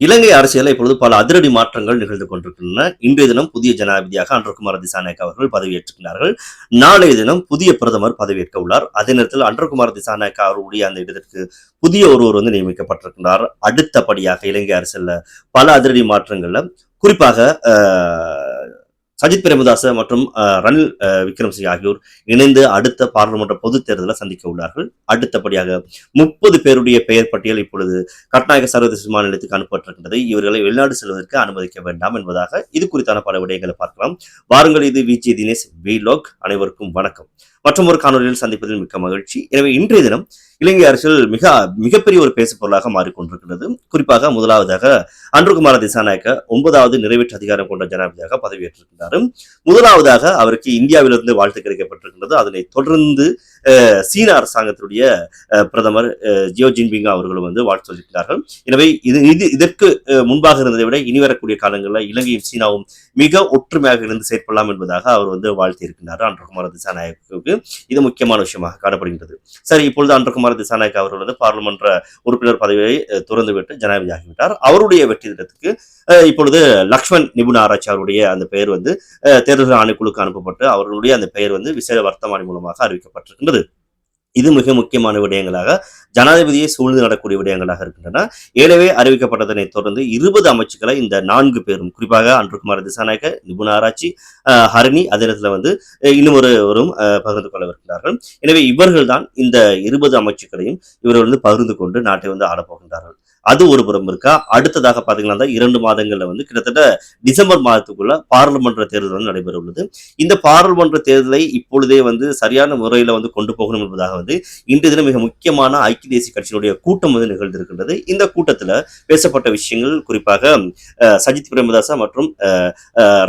இலங்கை அரசியலில் இப்பொழுது பல அதிரடி மாற்றங்கள் நிகழ்ந்து கொண்டிருக்கின்றன. இன்றைய தினம் புதிய ஜனாதிபதியாக அன்றகுமார் திசாநாயக் அவர்கள் பதவியேற்றுகிறார்கள் நாளைய தினம் புதிய பிரதமர் பதவியேற்க உள்ளார். அதே நேரத்தில் அன்றகுமார் திசாநாயக் அவருடைய அந்த இடத்திற்கு புதிய ஒருவர் வந்து நியமிக்கப்பட்டிருக்கிறார் அடுத்தபடியாக இலங்கை அரசியல்ல பல அதிரடி மாற்றங்கள்ல குறிப்பாக சஜித் பிரேமதாச மற்றும் ரணில் விக்ரம்சிங் ஆகியோர் இணைந்து அடுத்த பாராளுமன்ற பொதுத் தேர்தலை சந்திக்க உள்ளார்கள். அடுத்தபடியாக முப்பது பேருடைய பெயர் பட்டியல் இப்பொழுது கர்நாடக சர்வதேச மாநிலத்துக்கு அனுப்பப்பட்டிருக்கின்றது. இவர்களை வெளிநாடு செல்வதற்கு அனுமதிக்க வேண்டாம் என்பதாக இது குறித்தான பல விடயங்களை பார்க்கலாம். வாருங்கள் இது விஜய் தினேஷ் வீலாக் அனைவருக்கும் வணக்கம். மற்றும் ஒரு காணொலியில் சந்திப்பதில் மிக்க மகிழ்ச்சி. எனவே இன்றைய தினம் இலங்கை அரசியல் மிக மிகப்பெரிய ஒரு பேசு பொருளாக மாறிக்கொண்டிருக்கிறது குறிப்பாக முதலாவதாக அன்றுகுமார திசாநாயக்க ஒன்பதாவது நிறைவேற்று அதிகாரம் கொண்ட ஜனாதிபதியாக பதவியேற்றிருக்கிறார் முதலாவதாக அவருக்கு இந்தியாவிலிருந்து வாழ்த்து கிடைக்கப்பட்டிருக்கின்றது. அதனை தொடர்ந்து சீன அரசாங்கத்தினுடைய பிரதமர் ஜியோ ஜின்பிங் அவர்களும் வந்து வாழ்த்து சொல்லியிருக்கிறார்கள். எனவே இது இது இதற்கு முன்பாக இருந்ததை விட இனி வரக்கூடிய காலங்களில் இலங்கையும் சீனாவும் மிக ஒற்றுமையாக இருந்து செயற்படலாம் என்பதாக அவர் வந்து வாழ்த்தி இருக்கின்றார் அன்றகுமார திசாநாயக்கு இது முக்கியமான விஷயமாக காணப்படுகின்றது. சரி இப்பொழுது அன்றகுமார் திசாநாயக் அவர்கள் வந்து பாராளுமன்ற உறுப்பினர் பதவியை அஹ், துறந்துவிட்டு ஜனாதிபதி ஆகிவிட்டார் அவருடைய வெற்றி திட்டத்துக்கு இப்பொழுது லக்ஷ்மண் நிபுண ஆராய்ச்சி அவருடைய அந்த பெயர் வந்து தேர்தல் ஆணைக்குழுக்கு அனுப்பப்பட்டு அவர்களுடைய அந்த பெயர் வந்து விசேட வர்த்தமானி மூலமாக அறிவிக்கப்பட்டிருக்கின்றது. இது மிக முக்கியமான விடயங்களாக ஜனாதிபதியை சூழ்ந்து நடக்கூடிய விடயங்களாக இருக்கின்றன. ஏற்கனவே அறிவிக்கப்பட்டதனை தொடர்ந்து இருபது அமைச்சுக்களை இந்த நான்கு பேரும் குறிப்பாக அன்றுகுமார் திசாநாயக்க நிபுண ஆராய்ச்சி அஹ், ஹரிணி அதே நேரத்தில் வந்து இன்னும் ஒருவரும் அஹ், பகிர்ந்து கொள்ளவிருக்கிறார்கள் எனவே இவர்கள் தான் இந்த இருபது அமைச்சுக்களையும் இவர்கள் வந்து பகிர்ந்து கொண்டு நாட்டை வந்து ஆளப்போகின்றார்கள் அது ஒரு புறம் இருக்கா? அடுத்ததாக பாத்தீங்கன்னா இரண்டு மாதங்கள்ல வந்து கிட்டத்தட்ட டிசம்பர் மாதத்துக்குள்ள பாராளுமன்ற தேர்தல் வந்து நடைபெற உள்ளது இந்த பாராளுமன்ற தேர்தலை இப்பொழுதே வந்து சரியான முறையில வந்து கொண்டு போகணும் என்பதாக வந்து இன்று தினம் மிக முக்கியமான ஐக்கிய தேசிய கட்சியினுடைய கூட்டம் வந்து நிகழ்ந்திருக்கின்றது. இந்த கூட்டத்துல பேசப்பட்ட விஷயங்கள் குறிப்பாக சஜித் பிரேமதாசா மற்றும்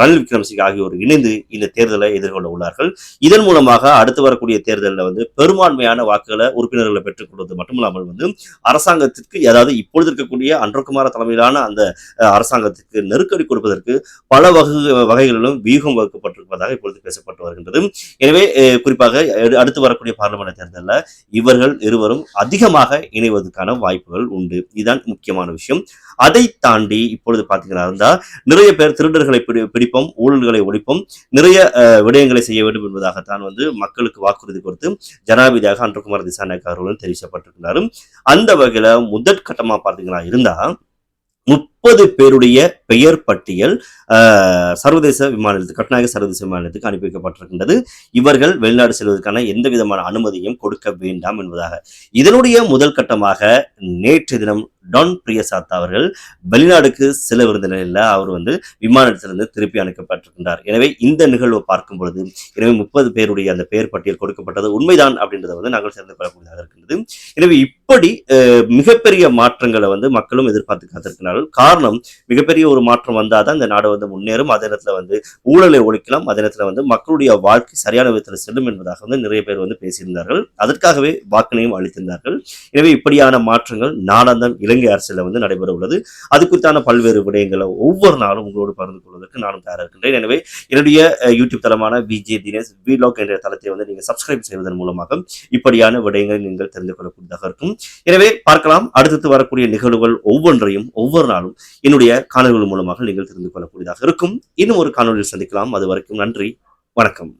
ரணில் விக்ரமசிங் ஆகியோர் இணைந்து இந்த தேர்தலை எதிர்கொள்ள உள்ளார்கள். இதன் மூலமாக அடுத்து வரக்கூடிய தேர்தலில் வந்து பெரும்பான்மையான வாக்குகளை உறுப்பினர்களை பெற்றுக் கொள்வது மட்டுமில்லாமல் வந்து அரசாங்கத்திற்கு அதாவது அப்பொழுது இருக்கக்கூடிய அன்றகுமார தலைமையிலான அந்த அரசாங்கத்திற்கு நெருக்கடி கொடுப்பதற்கு பல வகை வகைகளிலும் வியூகம் வகுக்கப்பட்டிருப்பதாக இப்பொழுது பேசப்பட்டு வருகின்றது. எனவே குறிப்பாக அடுத்து வரக்கூடிய பார்லிமெண்ட் தேர்தலில் இவர்கள் இருவரும் அதிகமாக இணைவதற்கான வாய்ப்புகள் உண்டு. இதுதான் முக்கியமான விஷயம். அதை தாண்டி இப்பொழுது பார்த்தீங்கன்னா இருந்தால் நிறைய பேர் திருடர்களை பிடி பிடிப்போம் ஊழல்களை ஒழிப்போம். நிறைய விடயங்களை செய்ய வேண்டும் என்பதாகத்தான் வந்து மக்களுக்கு வாக்குறுதி கொடுத்து ஜனாதிபதியாக அன்றகுமார் திசாநாயக் அவர்களும் தெரிவிக்கப்பட்டிருக்கிறார் அந்த வகையில் முதற்கட்டமாக பார்த்தீங்கன்னா இருந்தா முப்பது பேருடைய பெயர் பட்டியல் சர்வதேச விமான நிலையத்துக்கு கட்நாயக சர்வதேச விமான நிலையத்துக்கு அனுப்பி வைக்கப்பட்டிருக்கின்றது இவர்கள் வெளிநாடு செல்வதற்கான எந்த விதமான அனுமதியும் கொடுக்க வேண்டாம் என்பதாக. இதனுடைய முதல் கட்டமாக நேற்று தினம் டான் பிரியசாத் அவர்கள் வெளிநாடுக்கு செல்லவிருந்த நிலையில் அவர் வந்து விமானத்திலிருந்து திருப்பி அனுப்பப்பட்டிருக்கின்றார். எனவே இந்த நிகழ்வை பார்க்கும் பொழுது எனவே முப்பது பேருடைய அந்த பெயர் பட்டியல் கொடுக்கப்பட்டது உண்மைதான் அப்படின்றத வந்து நாங்கள் சேர்ந்து கொள்ளக்கூடியதாக இருக்கின்றது. எனவே இப்படி மிகப்பெரிய மாற்றங்களை வந்து மக்களும் எதிர்பார்த்து காத்திருக்கிறார்கள். காரணம் மிகப்பெரிய ஒரு மாற்றம் வந்தால் தான் இந்த நாடு வந்து முன்னேறும். அதே நேரத்தில் வந்து ஊழலை ஒழிக்கலாம். அதே நேரத்தில் வந்து மக்களுடைய வாழ்க்கை சரியான விதத்தில் செல்லும் என்பதாக வந்து நிறைய பேர் வந்து பேசியிருந்தார்கள். அதற்காகவே வாக்கினையும் அளித்திருந்தார்கள். எனவே இப்படியான மாற்றங்கள் நாளாந்தம் இலங்கை அரசியலில் வந்து நடைபெற உள்ளது. அது குறித்தான பல்வேறு விடயங்களை ஒவ்வொரு நாளும் உங்களோடு பகிர்ந்து கொள்வதற்கு நானும் தயாராக இருக்கின்றேன். எனவே என்னுடைய யூடியூப் தளமான விஜே தினேஷ் விலாக் என்ற தளத்தை வந்து நீங்கள் சப்ஸ்கிரைப் செய்வதன் மூலமாக இப்படியான விடயங்களை நீங்கள் தெரிந்து கொள்ளக்கூடியதாக இருக்கும். எனவே பார்க்கலாம். அடுத்தடுத்து வரக்கூடிய நிகழ்வுகள் ஒவ்வொன்றையும் ஒவ்வொரு நாளும் என்னுடைய காணொலிகள் மூலமாக நீங்கள் தெரிந்து கொள்ளக்கூடியதாக இருக்கும். இன்னும் ஒரு காணொலியில் சந்திக்கலாம். அது வரைக்கும் நன்றி. வணக்கம்.